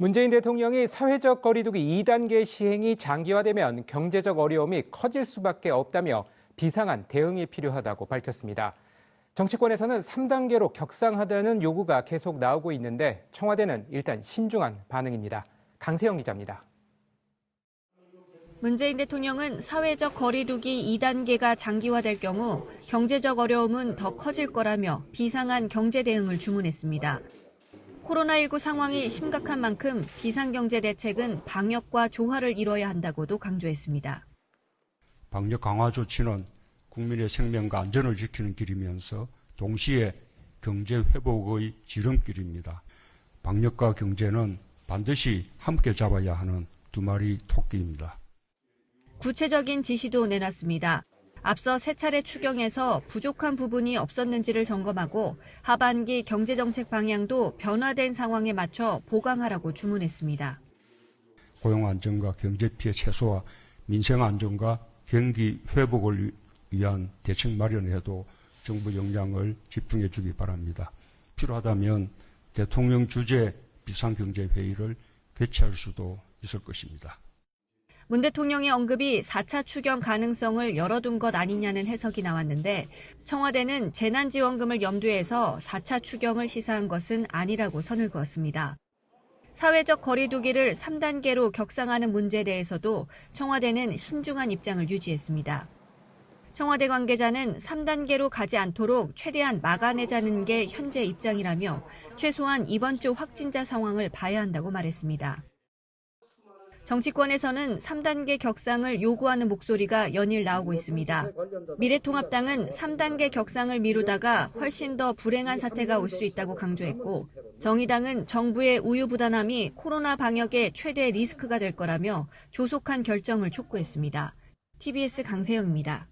문재인 대통령이 사회적 거리두기 2단계 시행이 장기화되면 경제적 어려움이 커질 수밖에 없다며 비상한 대응이 필요하다고 밝혔습니다. 정치권에서는 3단계로 격상하다는 요구가 계속 나오고 있는데 청와대는 일단 신중한 반응입니다. 강세영 기자입니다. 문재인 대통령은 사회적 거리두기 2단계가 장기화될 경우 경제적 어려움은 더 커질 거라며 비상한 경제 대응을 주문했습니다. 코로나19 상황이 심각한 만큼 비상경제 대책은 방역과 조화를 이뤄야 한다고도 강조했습니다. 방역 강화 조치는 국민의 생명과 안전을 지키는 길이면서 동시에 경제 회복의 지름길입니다. 방역과 경제는 반드시 함께 잡아야 하는 두 마리 토끼입니다. 구체적인 지시도 내놨습니다. 앞서 세 차례 추경에서 부족한 부분이 없었는지를 점검하고 하반기 경제정책 방향도 변화된 상황에 맞춰 보강하라고 주문했습니다. 고용 안정과 경제 피해 최소화, 민생 안정과 경기 회복을 위한 대책 마련에도 정부 역량을 집중해 주기 바랍니다. 필요하다면 대통령 주재 비상경제회의를 개최할 수도 있을 것입니다. 문 대통령의 언급이 4차 추경 가능성을 열어둔 것 아니냐는 해석이 나왔는데 청와대는 재난지원금을 염두에 해서 4차 추경을 시사한 것은 아니라고 선을 그었습니다. 사회적 거리두기를 3단계로 격상하는 문제에 대해서도 청와대는 신중한 입장을 유지했습니다. 청와대 관계자는 3단계로 가지 않도록 최대한 막아내자는 게 현재 입장이라며 최소한 이번 주 확진자 상황을 봐야 한다고 말했습니다. 정치권에서는 3단계 격상을 요구하는 목소리가 연일 나오고 있습니다. 미래통합당은 3단계 격상을 미루다가 훨씬 더 불행한 사태가 올 수 있다고 강조했고, 정의당은 정부의 우유부단함이 코로나 방역의 최대 리스크가 될 거라며 조속한 결정을 촉구했습니다. TBS 강세영입니다.